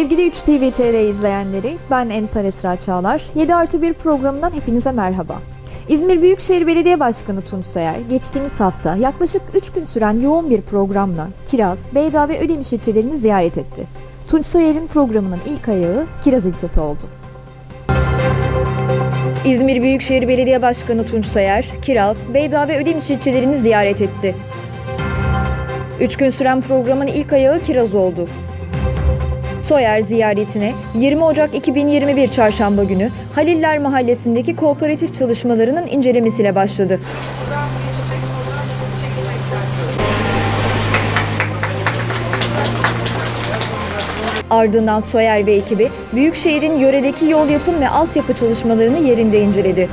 Sevgili 3 TV TR izleyenleri, ben Emsal Esra Çağlar. 7 artı 1 programından hepinize merhaba. İzmir Büyükşehir Belediye Başkanı Tunç Soyer, geçtiğimiz hafta yaklaşık 3 gün süren yoğun bir programla Kiraz, Beyda ve Ödemiş ilçelerini ziyaret etti. Tunç Soyer'in programının ilk ayağı Kiraz ilçesi oldu. İzmir Büyükşehir Belediye Başkanı Tunç Soyer, Kiraz, Beyda ve Ödemiş ilçelerini ziyaret etti. 3 gün süren programın ilk ayağı Kiraz oldu. Soyer ziyaretine 20 Ocak 2021 Çarşamba günü Haliller Mahallesi'ndeki kooperatif çalışmalarının incelemesiyle başladı. Ardından Soyer ve ekibi Büyükşehir'in yöredeki yol yapım ve altyapı çalışmalarını yerinde inceledi.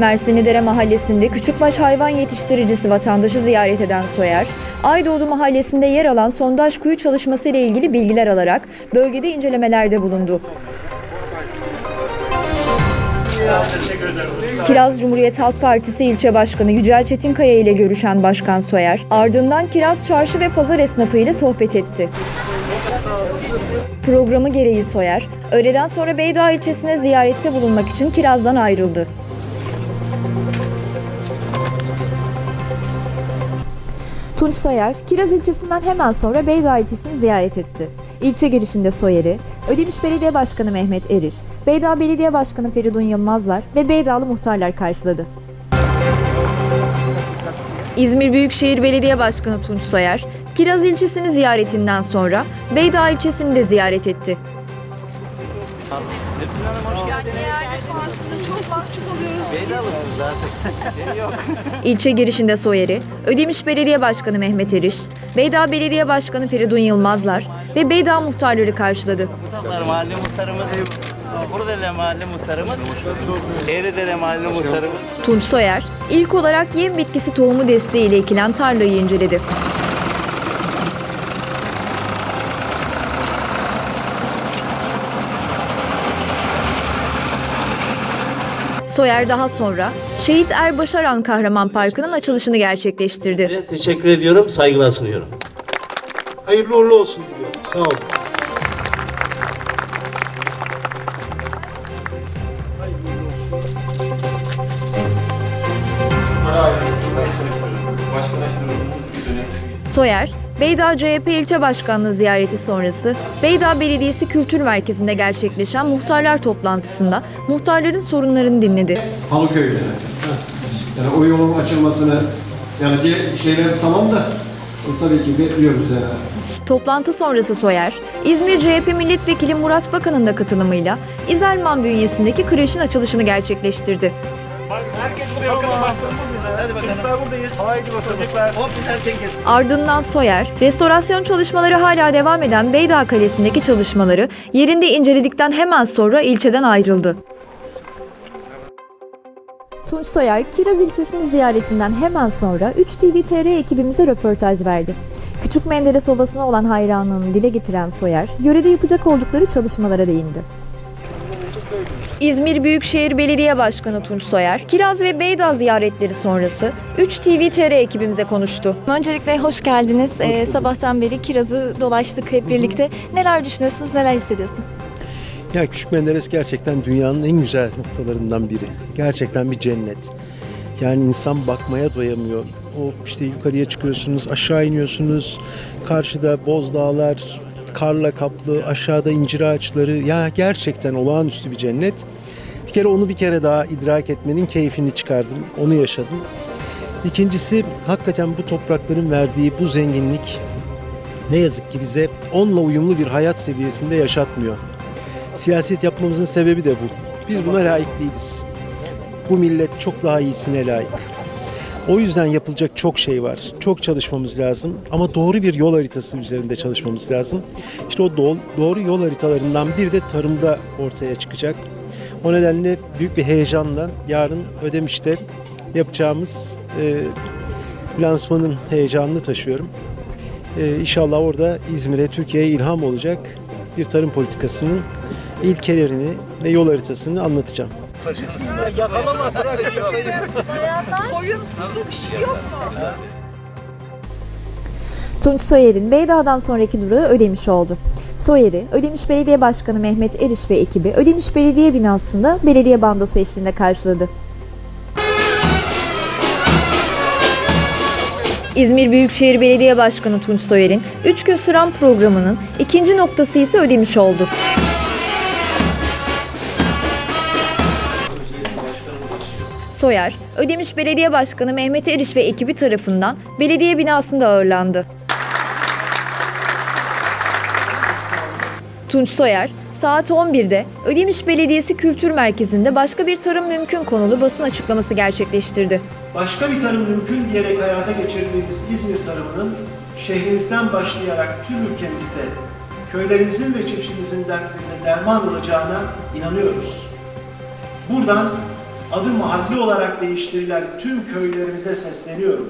Mersinidere Mahallesi'nde küçükbaş hayvan yetiştiricisi vatandaşı ziyaret eden Soyer, Aydoğdu Mahallesi'nde yer alan sondaj kuyu çalışması ile ilgili bilgiler alarak bölgede incelemelerde bulundu. Kiraz Cumhuriyet Halk Partisi ilçe başkanı Yücel Çetinkaya ile görüşen Başkan Soyer, ardından Kiraz Çarşı ve Pazar esnafı ile sohbet etti. Programı gereği Soyer, öğleden sonra Beydağ ilçesine ziyarette bulunmak için Kiraz'dan ayrıldı. Tunç Soyer, Kiraz ilçesinden hemen sonra Beyda ilçesini ziyaret etti. İlçe girişinde Soyer'i, Ödemiş Belediye Başkanı Mehmet Eriş, Beyda Belediye Başkanı Feridun Yılmazlar ve Beydalı muhtarlar karşıladı. İzmir Büyükşehir Belediye Başkanı Tunç Soyer, Kiraz ilçesini ziyaretinden sonra Beyda ilçesini de ziyaret etti. Defasında çok mahcup oluyoruz. İlçe girişinde Soyer'i, Ödemiş Belediye Başkanı Mehmet Eriş, Beyda Belediye Başkanı Feridun Yılmazlar ve Beyda muhtarları karşıladı. Muhtarlar, mahalle muhtarımız, Buradele mahalle muhtarımız, Eğridele mahalle muhtarımız. Tunç Soyer, ilk olarak yem bitkisi tohumu desteğiyle ekilen tarlayı inceledi. Soyer daha sonra Şehit Erbaşaran Kahraman Parkı'nın açılışını gerçekleştirdi. Teşekkür ediyorum, saygılar sunuyorum. Hayırlı uğurlu olsun diliyorum. Sağ olun. Bir dönem. Soyer, Beyda CHP ilçe başkanlığı ziyareti sonrası Beyda Belediyesi Kültür Merkezi'nde gerçekleşen muhtarlar toplantısında muhtarların sorunlarını dinledi. Halıköy'de. Yani o yolun açılmasını yani diğer şeyler tamam da tabii ki bekliyoruz yani. Toplantı sonrası Soyer, İzmir CHP Milletvekili Murat Bakan'ın da katılımıyla İzelman bünyesindeki kreşin açılışını gerçekleştirdi. Hop kes. Ardından Soyer, restorasyon çalışmaları hala devam eden Beyda Kalesi'ndeki çalışmaları yerinde inceledikten hemen sonra ilçeden ayrıldı. Tunç Soyer, Kiraz ilçesini ziyaretinden hemen sonra 3 TV TR ekibimize röportaj verdi. Küçük Menderes Ovası'na olan hayranlığını dile getiren Soyer, yörede yapacak oldukları çalışmalara değindi. İzmir Büyükşehir Belediye Başkanı Tunç Soyer, Kiraz ve Beyda ziyaretleri sonrası 3 TV TR ekibimize konuştu. Öncelikle hoş geldiniz. Ee, sabahtan beri Kiraz'ı dolaştık hep birlikte. Neler düşünüyorsunuz, neler hissediyorsunuz? Ya Küçük Menderes gerçekten dünyanın en güzel noktalarından biri. Gerçekten bir cennet. Yani insan bakmaya doyamıyor. O işte yukarıya çıkıyorsunuz, aşağı iniyorsunuz. Karşıda Bozdağlar, karla kaplı, aşağıda incir ağaçları. Ya gerçekten olağanüstü bir cennet. Bir kere onu bir kere daha idrak etmenin keyfini çıkardım. Onu yaşadım. İkincisi hakikaten bu toprakların verdiği bu zenginlik ne yazık ki bize onunla uyumlu bir hayat seviyesinde yaşatmıyor. Siyaset yapmamızın sebebi de bu. Biz buna layık değiliz. Bu millet çok daha iyisine layık. O yüzden yapılacak çok şey var. Çok çalışmamız lazım ama doğru bir yol haritası üzerinde çalışmamız lazım. İşte o do- doğru yol haritalarından bir de tarımda ortaya çıkacak. O nedenle büyük bir heyecanla yarın Ödemiş'te yapacağımız e, lansmanın heyecanını taşıyorum. E, inşallah orada İzmir'e, Türkiye'ye ilham olacak bir tarım politikasının ilkelerini ve yol haritasını anlatacağım. Koyun kuzu bir şey yok mu? Tunç Soyer'in Beydağ'dan sonraki durağı Ödemiş oldu. Soyer'i Ödemiş Belediye Başkanı Mehmet Eriş ve ekibi Ödemiş Belediye binasında belediye bandosu eşliğinde karşıladı. İzmir Büyükşehir Belediye Başkanı Tunç Soyer'in 3 gün süren programının ikinci noktası ise Ödemiş oldu. Soyer, Ödemiş Belediye Başkanı Mehmet Eriş ve ekibi tarafından belediye binasında ağırlandı. Tunç Soyer, saat 11'de Ödemiş Belediyesi Kültür Merkezi'nde başka bir tarım mümkün konulu basın açıklaması gerçekleştirdi. Başka bir tarım mümkün diyerek hayata geçirdiğimiz İzmir tarımının şehrimizden başlayarak tüm ülkemizde köylerimizin ve çiftçimizin dertlerine derman olacağına inanıyoruz. Buradan adı mahalle olarak değiştirilen tüm köylerimize sesleniyorum.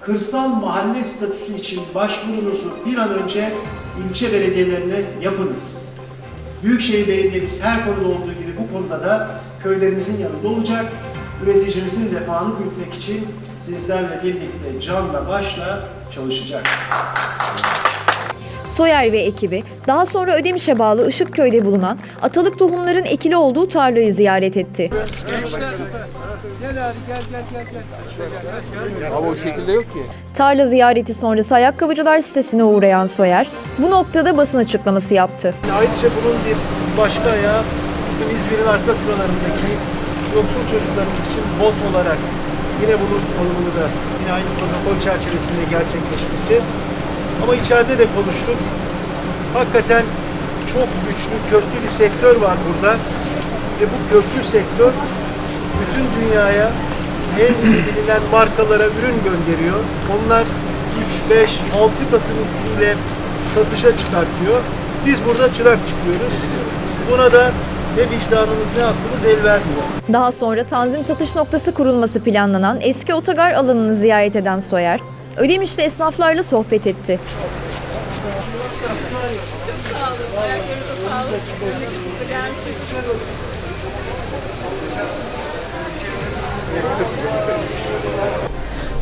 Kırsal mahalle statüsü için başvurunuzu bir an önce ilçe belediyelerine yapınız. Büyükşehir Belediyemiz her konuda olduğu gibi bu konuda da köylerimizin yanında olacak. Üreticimizin refahını büyütmek için sizlerle birlikte canla başla çalışacak. Soyer ve ekibi daha sonra Ödemiş'e bağlı Işıkköy'de bulunan atalık tohumların ekili olduğu tarlayı ziyaret etti. Ama o şekilde yok ki. Tarla ziyareti sonrası ayakkabıcılar sitesine uğrayan Soyer, bu noktada basın açıklaması yaptı. Ayrıca bunun bir başka ayağı bizim İzmir'in arka sıralarındaki yoksul çocuklarımız için bot olarak yine bunun alımını da yine aynı protokol çerçevesinde gerçekleştireceğiz. Ama içeride de konuştuk. Hakikaten çok güçlü, köklü bir sektör var burada. Ve bu köklü sektör bütün dünyaya en bilinen markalara ürün gönderiyor. Onlar 3, 5, 6 katı misliyle satışa çıkartıyor. Biz burada çırak çıkıyoruz. Buna da ne vicdanımız ne aklımız el vermiyor. Daha sonra tanzim satış noktası kurulması planlanan eski otogar alanını ziyaret eden Soyer, Ödemiş'te esnaflarla sohbet etti.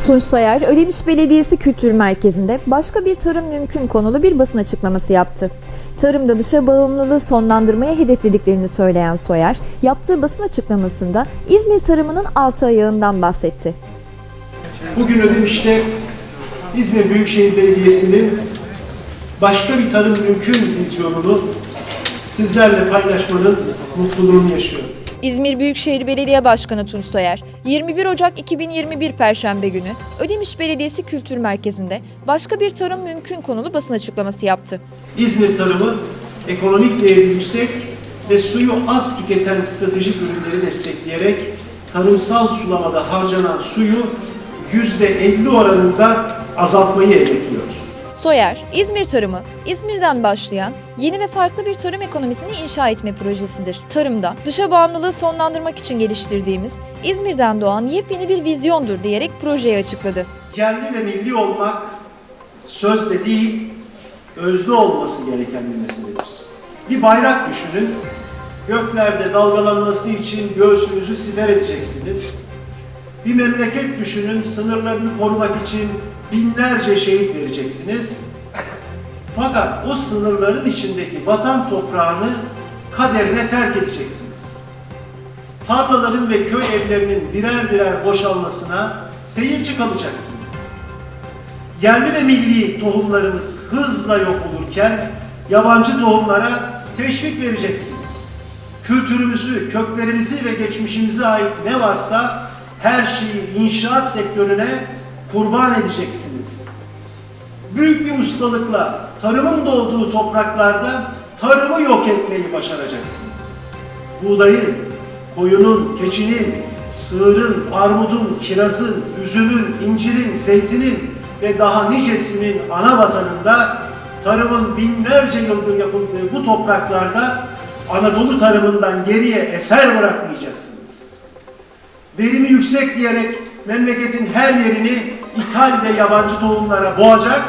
Tunç Soyer, Ödemiş Belediyesi Kültür Merkezi'nde başka bir tarım mümkün konulu bir basın açıklaması yaptı. Tarımda dışa bağımlılığı sonlandırmaya hedeflediklerini söyleyen Soyer, yaptığı basın açıklamasında İzmir tarımının altı ayağından bahsetti. Bugün Ödemiş'te İzmir Büyükşehir Belediyesi'nin başka bir tarım mümkün vizyonunu sizlerle paylaşmanın mutluluğunu yaşıyorum. İzmir Büyükşehir Belediye Başkanı Tunç Soyer, 21 Ocak 2021 Perşembe günü Ödemiş Belediyesi Kültür Merkezi'nde başka bir tarım mümkün konulu basın açıklaması yaptı. İzmir tarımı ekonomik değeri yüksek ve suyu az tüketen stratejik ürünleri destekleyerek tarımsal sulamada harcanan suyu %50 oranında azaltmayı hedefliyor. Soyer, İzmir tarımı, İzmir'den başlayan yeni ve farklı bir tarım ekonomisini inşa etme projesidir. Tarımda dışa bağımlılığı sonlandırmak için geliştirdiğimiz İzmir'den doğan yepyeni bir vizyondur diyerek projeyi açıkladı. Yerli ve milli olmak sözde değil, özlü olması gereken bir meseledir. Bir bayrak düşünün, göklerde dalgalanması için göğsünüzü siper edeceksiniz. Bir memleket düşünün, sınırlarını korumak için binlerce şehit vereceksiniz. Fakat o sınırların içindeki vatan toprağını kaderine terk edeceksiniz. Tarlaların ve köy evlerinin birer birer boşalmasına seyirci kalacaksınız. Yerli ve milli tohumlarımız hızla yok olurken yabancı tohumlara teşvik vereceksiniz. Kültürümüzü, köklerimizi ve geçmişimize ait ne varsa her şeyi inşaat sektörüne kurban edeceksiniz. Büyük bir ustalıkla tarımın doğduğu topraklarda tarımı yok etmeyi başaracaksınız. Buğdayın, koyunun, keçinin, sığırın, armudun, kirazın, üzümün, incirin, zeytinin ve daha nicesinin ana vatanında tarımın binlerce yıldır yapıldığı bu topraklarda Anadolu tarımından geriye eser bırakmayacaksınız. Verimi yüksek diyerek memleketin her yerini ithal ve yabancı tohumlara boğacak,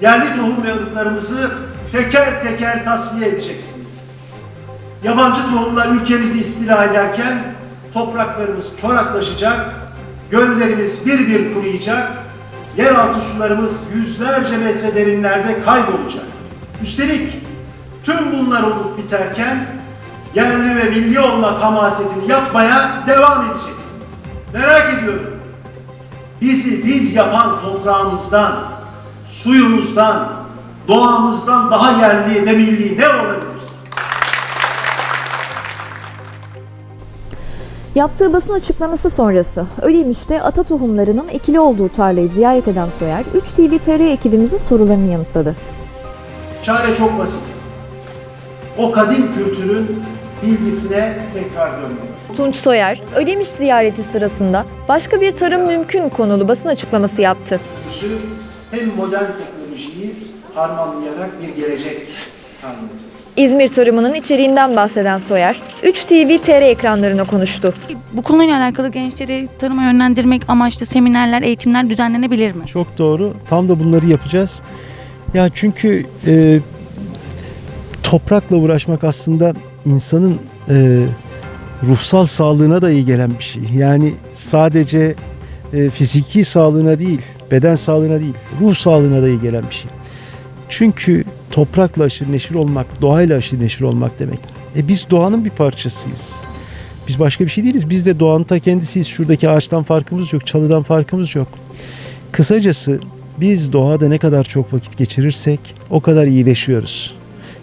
yerli tohum ve ırklarımızı teker teker tasfiye edeceksiniz. Yabancı tohumlar ülkemizi istila ederken topraklarımız çoraklaşacak, göllerimiz bir bir kuruyacak, yeraltı sularımız yüzlerce metre derinlerde kaybolacak. Üstelik tüm bunlar olup biterken yerli ve milli olmak hamasetini yapmaya devam edeceksiniz. Merak ediyorum. Bizi biz yapan toprağımızdan, suyumuzdan, doğamızdan daha yerli ve milli ne olabilir? Yaptığı basın açıklaması sonrası Ödemiş'te ata tohumlarının ekili olduğu tarlayı ziyaret eden Soyer, 3 TV TR ekibimizin sorularını yanıtladı. Çare çok basit. O kadim kültürün bilgisine tekrar dönmek. Tunç Soyer, Ödemiş ziyareti sırasında başka bir tarım mümkün konulu basın açıklaması yaptı. Hem modern teknolojiyi harmanlayarak bir gelecek etmek. İzmir tarımının içeriğinden bahseden Soyer, 3 TV TR ekranlarına konuştu. Bu konuyla alakalı gençleri tarıma yönlendirmek amaçlı seminerler, eğitimler düzenlenebilir mi? Çok doğru. Tam da bunları yapacağız. Ya çünkü e, toprakla uğraşmak aslında insanın e, ruhsal sağlığına da iyi gelen bir şey. Yani sadece e, fiziki sağlığına değil, beden sağlığına değil, ruh sağlığına da iyi gelen bir şey. Çünkü toprakla aşırı neşir olmak, doğayla aşırı neşir olmak demek. E biz doğanın bir parçasıyız. Biz başka bir şey değiliz. Biz de doğanın ta kendisiyiz. Şuradaki ağaçtan farkımız yok, çalıdan farkımız yok. Kısacası biz doğada ne kadar çok vakit geçirirsek o kadar iyileşiyoruz.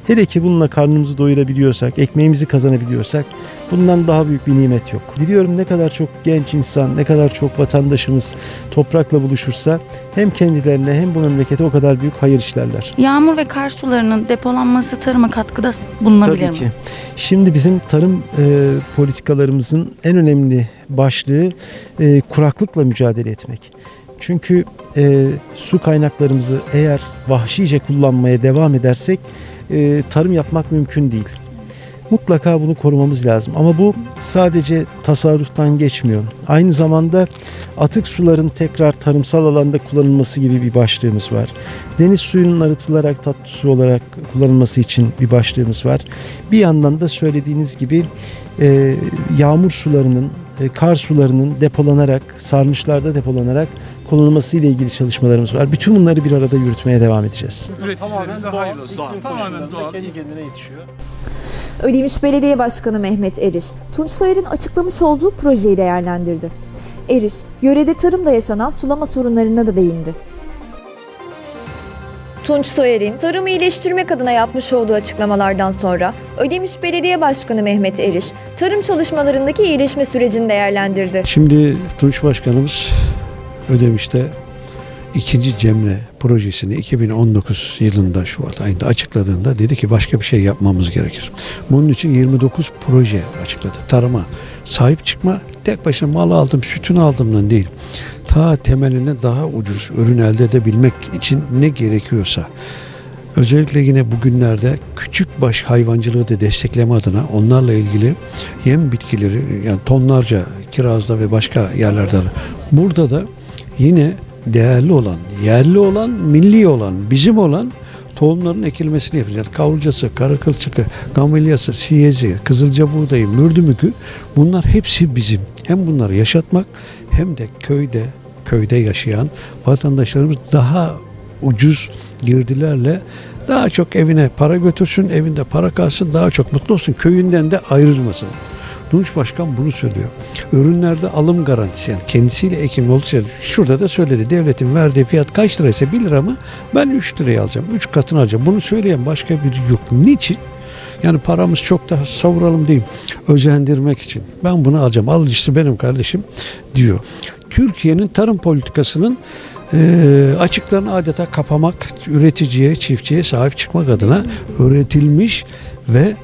Hele ki bununla karnımızı doyurabiliyorsak, ekmeğimizi kazanabiliyorsak bundan daha büyük bir nimet yok. Diliyorum ne kadar çok genç insan, ne kadar çok vatandaşımız toprakla buluşursa hem kendilerine hem bu memlekete o kadar büyük hayır işlerler. Yağmur ve kar sularının depolanması tarıma katkıda bulunabilir Tabii mi? ki. Şimdi bizim tarım e, politikalarımızın en önemli başlığı e, kuraklıkla mücadele etmek. Çünkü e, su kaynaklarımızı eğer vahşice kullanmaya devam edersek e, tarım yapmak mümkün değil. Mutlaka bunu korumamız lazım. Ama bu sadece tasarruftan geçmiyor. Aynı zamanda atık suların tekrar tarımsal alanda kullanılması gibi bir başlığımız var. Deniz suyunun arıtılarak tatlı su olarak kullanılması için bir başlığımız var. Bir yandan da söylediğiniz gibi e, yağmur sularının, e, kar sularının depolanarak, sarnıçlarda depolanarak kullanılması ile ilgili çalışmalarımız var. Bütün bunları bir arada yürütmeye devam edeceğiz. Üreticilerimize hayırlı olsun. Tamamen doğal. Kendi kendine yetişiyor. Ödemiş Belediye Başkanı Mehmet Eriş, Tunç Soyer'in açıklamış olduğu projeyi değerlendirdi. Eriş, yörede tarımda yaşanan sulama sorunlarına da değindi. Tunç Soyer'in tarımı iyileştirmek adına yapmış olduğu açıklamalardan sonra Ödemiş Belediye Başkanı Mehmet Eriş, tarım çalışmalarındaki iyileşme sürecini değerlendirdi. Şimdi Tunç Başkanımız Ödemiş'te ikinci Cemre projesini 2019 yılında Şubat ayında açıkladığında dedi ki başka bir şey yapmamız gerekir. Bunun için 29 proje açıkladı. Tarıma sahip çıkma tek başına mal aldım, sütünü aldımdan değil. Ta temeline daha ucuz ürün elde edebilmek için ne gerekiyorsa Özellikle yine bugünlerde küçük baş hayvancılığı da destekleme adına onlarla ilgili yem bitkileri yani tonlarca kirazda ve başka yerlerde burada da yine değerli olan, yerli olan, milli olan, bizim olan tohumların ekilmesini yapacağız. Kavrucası, karı kılçıkı, gamilyası, siyezi, kızılca buğdayı, mürdümükü bunlar hepsi bizim. Hem bunları yaşatmak hem de köyde köyde yaşayan vatandaşlarımız daha ucuz girdilerle daha çok evine para götürsün, evinde para kalsın, daha çok mutlu olsun, köyünden de ayrılmasın. Tunç Başkan bunu söylüyor. Ürünlerde alım garantisi yani kendisiyle ekim olduysa şurada da söyledi. Devletin verdiği fiyat kaç liraysa 1 lira mı ben 3 liraya alacağım. 3 katını alacağım. Bunu söyleyen başka biri yok. Niçin? Yani paramız çok daha savuralım değil. Özendirmek için. Ben bunu alacağım. Alıcısı benim kardeşim diyor. Türkiye'nin tarım politikasının e, açıklarını adeta kapamak, üreticiye, çiftçiye sahip çıkmak adına üretilmiş ve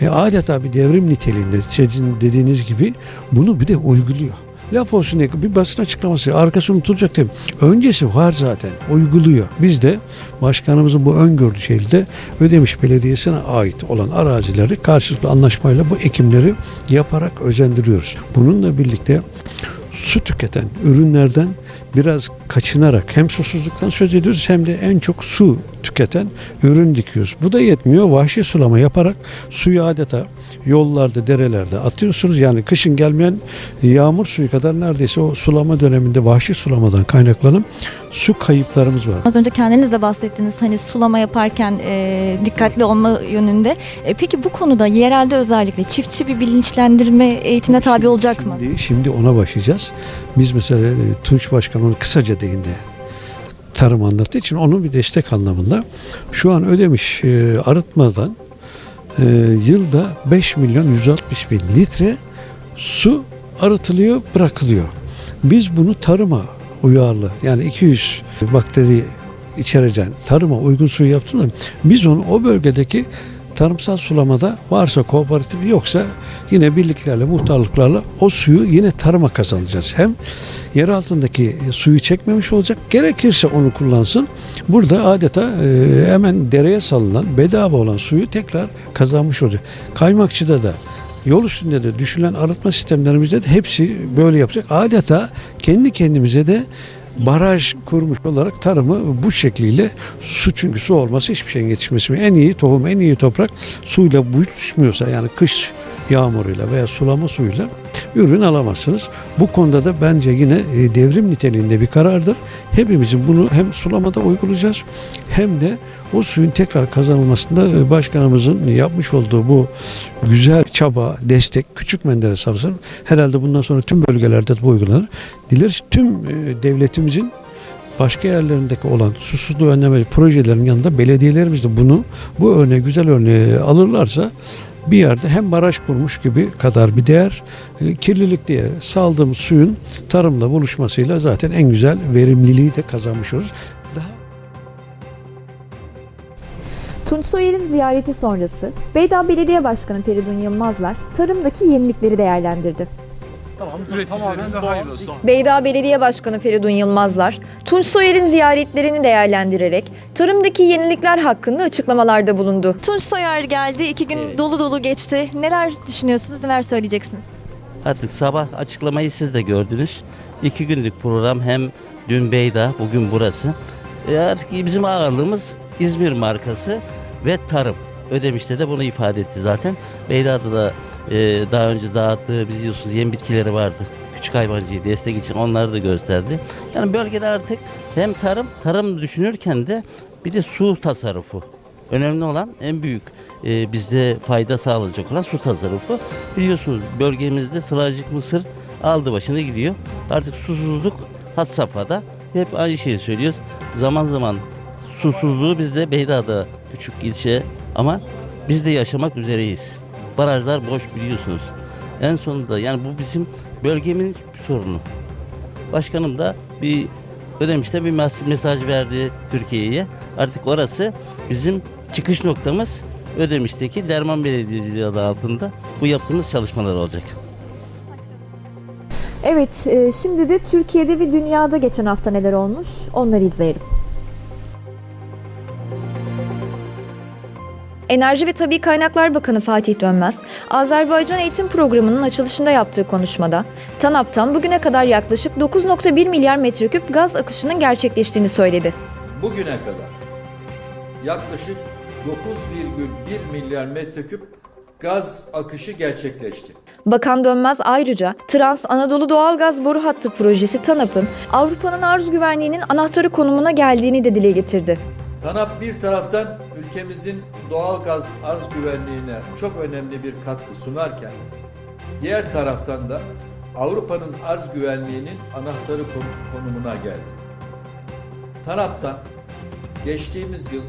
e, adeta bir devrim niteliğinde sizin dediğiniz gibi bunu bir de uyguluyor. Laf olsun diye bir basın açıklaması arkası unutulacak değil. Öncesi var zaten uyguluyor. Biz de başkanımızın bu öngördüğü şekilde Ödemiş Belediyesi'ne ait olan arazileri karşılıklı anlaşmayla bu ekimleri yaparak özendiriyoruz. Bununla birlikte su tüketen ürünlerden biraz kaçınarak hem susuzluktan söz ediyoruz hem de en çok su tüketen ürün dikiyoruz. Bu da yetmiyor. Vahşi sulama yaparak suyu adeta yollarda, derelerde atıyorsunuz. Yani kışın gelmeyen yağmur suyu kadar neredeyse o sulama döneminde vahşi sulamadan kaynaklanan su kayıplarımız var. Az önce kendiniz de bahsettiniz hani sulama yaparken e, dikkatli olma yönünde. E, peki bu konuda yerelde özellikle çiftçi bir bilinçlendirme eğitimine tabi olacak mı? Şimdi, şimdi ona başlayacağız. Biz mesela e, Tunç Başkan onu kısaca değindi. Tarım anlattığı için onun bir destek anlamında. Şu an ödemiş e, arıtmadan e, yılda 5 milyon 160 bin litre su arıtılıyor, bırakılıyor. Biz bunu tarıma uyarlı yani 200 bakteri içereceğin tarıma uygun suyu yaptığında biz onu o bölgedeki tarımsal sulamada varsa kooperatif yoksa yine birliklerle muhtarlıklarla o suyu yine tarıma kazanacağız. Hem yer altındaki suyu çekmemiş olacak gerekirse onu kullansın. Burada adeta e, hemen dereye salınan bedava olan suyu tekrar kazanmış olacak. Kaymakçıda da yol üstünde de düşülen arıtma sistemlerimizde de hepsi böyle yapacak. Adeta kendi kendimize de baraj kurmuş olarak tarımı bu şekliyle su çünkü su olması hiçbir şeyin yetişmesi en iyi tohum en iyi toprak suyla buluşmuyorsa yani kış yağmuruyla veya sulama suyuyla ürün alamazsınız. Bu konuda da bence yine e, devrim niteliğinde bir karardır. Hepimizin bunu hem sulamada uygulayacağız hem de o suyun tekrar kazanılmasında e, başkanımızın yapmış olduğu bu güzel çaba, destek Küçük Menderes Havzı'nın herhalde bundan sonra tüm bölgelerde de uygulanır. Dileriz tüm e, devletimizin başka yerlerindeki olan susuzluğu önleme projelerin yanında belediyelerimiz de bunu bu örneği güzel örneği alırlarsa bir yerde hem baraj kurmuş gibi kadar bir değer e, kirlilik diye saldığımız suyun tarımla buluşmasıyla zaten en güzel verimliliği de kazanmış oluruz. Daha Tunç ziyareti sonrası Beydağ Belediye Başkanı Feridun Yılmazlar tarımdaki yenilikleri değerlendirdi. Üreticilerimize hayırlı olsun. Beydağ Belediye Başkanı Feridun Yılmazlar, Tunç Soyer'in ziyaretlerini değerlendirerek tarımdaki yenilikler hakkında açıklamalarda bulundu. Tunç Soyer geldi. iki gün dolu dolu geçti. Neler düşünüyorsunuz? Neler söyleyeceksiniz? Artık sabah açıklamayı siz de gördünüz. İki günlük program hem dün Beyda, bugün burası. E artık bizim ağırlığımız İzmir markası ve tarım. Ödemiş'te de bunu ifade etti zaten. Beyda'da da e, daha önce dağıttığı biliyorsunuz yem bitkileri vardı. Küçük hayvancıyı destek için onları da gösterdi. Yani bölgede artık hem tarım, tarım düşünürken de bir de su tasarrufu. Önemli olan en büyük e, bizde fayda sağlayacak olan su tasarrufu. Biliyorsunuz bölgemizde Sılacık Mısır aldı başını gidiyor. Artık susuzluk had safhada. Hep aynı şeyi söylüyoruz. Zaman zaman susuzluğu bizde Beyda'da küçük ilçe ama biz de yaşamak üzereyiz. Barajlar boş biliyorsunuz. En sonunda yani bu bizim bölgemin sorunu. Başkanım da bir ödemişte bir mes- mesaj verdi Türkiye'ye. Artık orası bizim çıkış noktamız Ödemiş'teki Derman Belediyeciliği adı altında bu yaptığımız çalışmalar olacak. Evet, e, şimdi de Türkiye'de ve dünyada geçen hafta neler olmuş onları izleyelim. Enerji ve Tabi Kaynaklar Bakanı Fatih Dönmez, Azerbaycan Eğitim Programı'nın açılışında yaptığı konuşmada, TANAP'tan bugüne kadar yaklaşık 9.1 milyar metreküp gaz akışının gerçekleştiğini söyledi. Bugüne kadar yaklaşık 9,1 milyar metreküp gaz akışı gerçekleşti. Bakan Dönmez ayrıca Trans Anadolu Doğalgaz Boru Hattı projesi TANAP'ın Avrupa'nın arz güvenliğinin anahtarı konumuna geldiğini de dile getirdi. TANAP bir taraftan ülkemizin doğal gaz arz güvenliğine çok önemli bir katkı sunarken diğer taraftan da Avrupa'nın arz güvenliğinin anahtarı kon- konumuna geldi. TANAP'tan geçtiğimiz yıl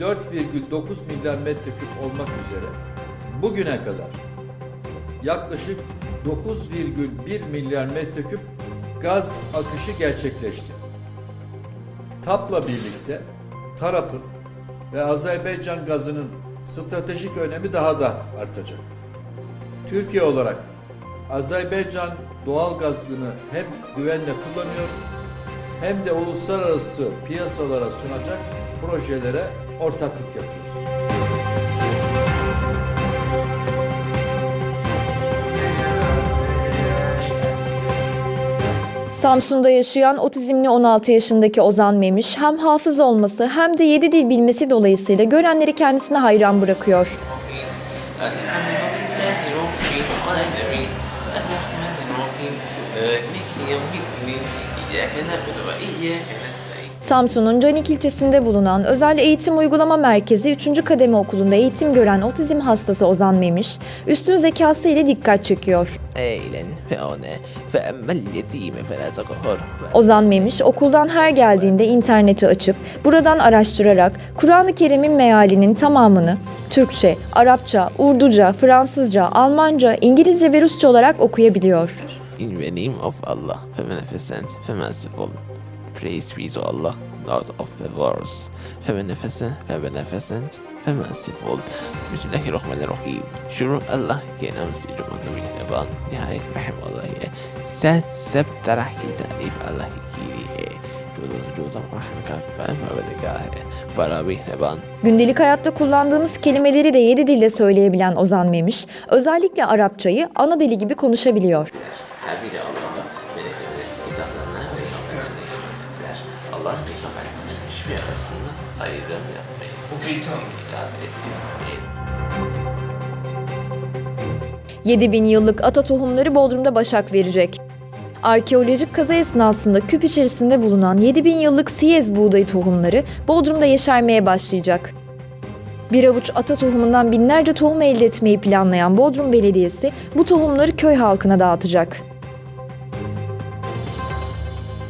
4,9 milyar metreküp olmak üzere bugüne kadar yaklaşık 9,1 milyar metreküp gaz akışı gerçekleşti. TAP'la birlikte TARAP'ın ve Azerbaycan gazının stratejik önemi daha da artacak. Türkiye olarak Azerbaycan doğal gazını hem güvenle kullanıyor hem de uluslararası piyasalara sunacak projelere ortaklık yapıyoruz. Samsun'da yaşayan otizmli 16 yaşındaki Ozan Memiş hem hafız olması hem de 7 dil bilmesi dolayısıyla görenleri kendisine hayran bırakıyor. Samsun'un Canik ilçesinde bulunan özel eğitim uygulama merkezi 3. kademe okulunda eğitim gören otizm hastası Ozan Memiş, üstün zekası ile dikkat çekiyor. Ozan Memiş okuldan her geldiğinde interneti açıp buradan araştırarak Kur'an-ı Kerim'in mealinin tamamını Türkçe, Arapça, Urduca, Fransızca, Almanca, İngilizce ve Rusça olarak okuyabiliyor. In the name of Allah, fe beneficent, fe merciful. Praise be to Allah, Lord of the worlds. Fe beneficent, fe beneficent, fe merciful. Bismillahirrahmanirrahim. Şuru Allah ke nam sicuman mihneban. Nihayet rahim Allah'e. Set sep tarah ki tarif Allah kirihe. Şuru cuzam rahmekan fe mevdekahe. Bara mihneban. Gündelik hayatta kullandığımız kelimeleri de yedi dilde söyleyebilen Ozan Memiş, özellikle Arapçayı ana dili gibi konuşabiliyor. Allah peygamberlerin hiçbir arasında ayrım yapmayız. Bu itaat ettirmeyin. 7000 yıllık ata tohumları Bodrum'da başak verecek. Arkeolojik kazı esnasında küp içerisinde bulunan 7000 yıllık siyez buğdayı tohumları Bodrum'da yeşermeye başlayacak. Bir avuç ata tohumundan binlerce tohum elde etmeyi planlayan Bodrum Belediyesi bu tohumları köy halkına dağıtacak.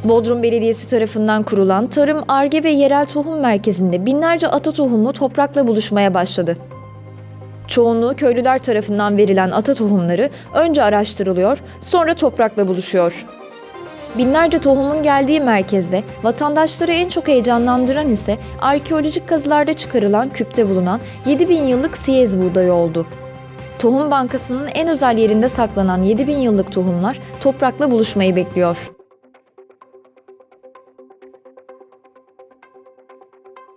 Bodrum Belediyesi tarafından kurulan Tarım, Arge ve Yerel Tohum Merkezi'nde binlerce ata tohumu toprakla buluşmaya başladı. Çoğunluğu köylüler tarafından verilen ata tohumları önce araştırılıyor, sonra toprakla buluşuyor. Binlerce tohumun geldiği merkezde vatandaşları en çok heyecanlandıran ise arkeolojik kazılarda çıkarılan küpte bulunan 7000 yıllık siyez buğdayı oldu. Tohum Bankası'nın en özel yerinde saklanan 7000 yıllık tohumlar toprakla buluşmayı bekliyor.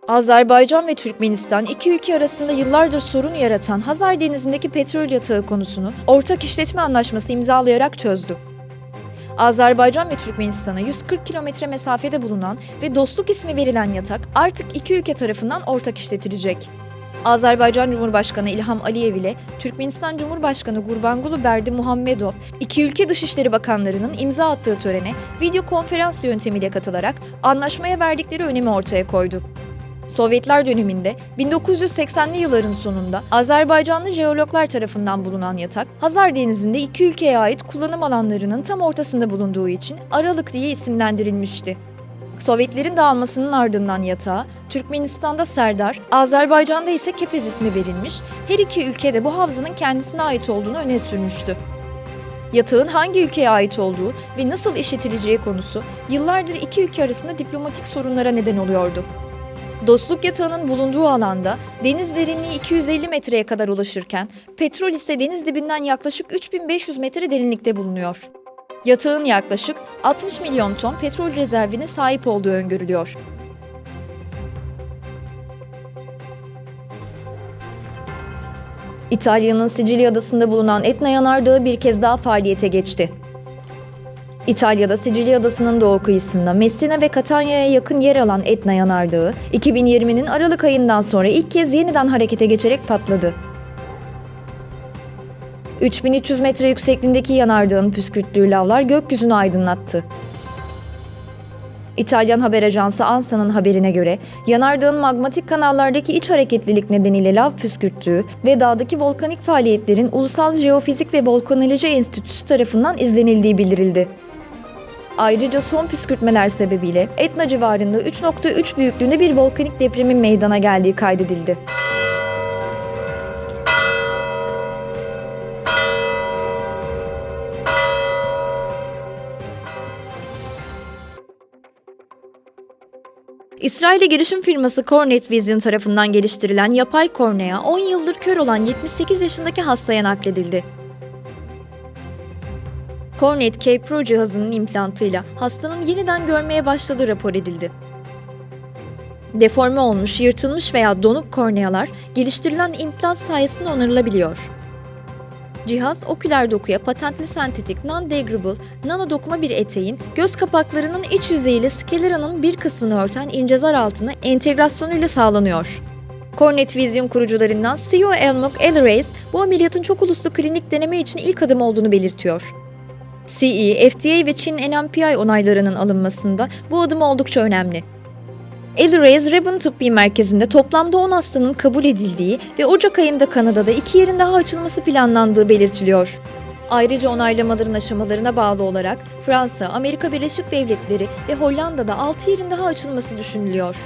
Azerbaycan ve Türkmenistan iki ülke arasında yıllardır sorun yaratan Hazar Denizi'ndeki petrol yatağı konusunu ortak işletme anlaşması imzalayarak çözdü. Azerbaycan ve Türkmenistan'a 140 kilometre mesafede bulunan ve dostluk ismi verilen yatak artık iki ülke tarafından ortak işletilecek. Azerbaycan Cumhurbaşkanı İlham Aliyev ile Türkmenistan Cumhurbaşkanı Gurbanguly Berdi Muhammedov, iki ülke Dışişleri Bakanlarının imza attığı törene video konferans yöntemiyle katılarak anlaşmaya verdikleri önemi ortaya koydu. Sovyetler döneminde 1980'li yılların sonunda Azerbaycanlı jeologlar tarafından bulunan yatak, Hazar Denizi'nde iki ülkeye ait kullanım alanlarının tam ortasında bulunduğu için Aralık diye isimlendirilmişti. Sovyetlerin dağılmasının ardından yatağa Türkmenistan'da Serdar, Azerbaycan'da ise Kepez ismi verilmiş, her iki ülke de bu havzanın kendisine ait olduğunu öne sürmüştü. Yatağın hangi ülkeye ait olduğu ve nasıl işletileceği konusu yıllardır iki ülke arasında diplomatik sorunlara neden oluyordu. Dostluk yatağının bulunduğu alanda deniz derinliği 250 metreye kadar ulaşırken petrol ise deniz dibinden yaklaşık 3500 metre derinlikte bulunuyor. Yatağın yaklaşık 60 milyon ton petrol rezervine sahip olduğu öngörülüyor. İtalya'nın Sicilya adasında bulunan Etna Yanardağı bir kez daha faaliyete geçti. İtalya'da Sicilya Adası'nın doğu kıyısında Messina ve Catania'ya yakın yer alan Etna Yanardağı, 2020'nin Aralık ayından sonra ilk kez yeniden harekete geçerek patladı. 3300 metre yüksekliğindeki yanardağın püskürttüğü lavlar gökyüzünü aydınlattı. İtalyan haber ajansı ANSA'nın haberine göre yanardağın magmatik kanallardaki iç hareketlilik nedeniyle lav püskürttüğü ve dağdaki volkanik faaliyetlerin Ulusal Jeofizik ve Volkanoloji Enstitüsü tarafından izlenildiği bildirildi. Ayrıca son püskürtmeler sebebiyle Etna civarında 3.3 büyüklüğünde bir volkanik depremin meydana geldiği kaydedildi. İsrail'e girişim firması Cornet Vision tarafından geliştirilen yapay kornea 10 yıldır kör olan 78 yaşındaki hastaya nakledildi. Cornet K Pro cihazının implantıyla hastanın yeniden görmeye başladığı rapor edildi. Deforme olmuş, yırtılmış veya donuk kornealar geliştirilen implant sayesinde onarılabiliyor. Cihaz, oküler dokuya patentli sentetik non-degradable nano dokuma bir eteğin göz kapaklarının iç yüzeyiyle skleranın bir kısmını örten ince zar altına entegrasyonuyla sağlanıyor. Cornet Vision kurucularından CEO Elmok Elrace bu ameliyatın çok uluslu klinik deneme için ilk adım olduğunu belirtiyor. CE, FDA ve Çin NMPI onaylarının alınmasında bu adım oldukça önemli. Elrace Ribbon Tıbbi Merkezi'nde toplamda 10 hastanın kabul edildiği ve Ocak ayında Kanada'da iki yerin daha açılması planlandığı belirtiliyor. Ayrıca onaylamaların aşamalarına bağlı olarak Fransa, Amerika Birleşik Devletleri ve Hollanda'da 6 yerin daha açılması düşünülüyor.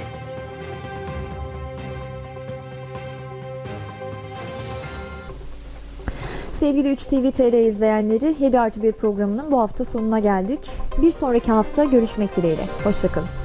Sevgili 3 TV TR izleyenleri 7 artı 1 programının bu hafta sonuna geldik. Bir sonraki hafta görüşmek dileğiyle. Hoşçakalın.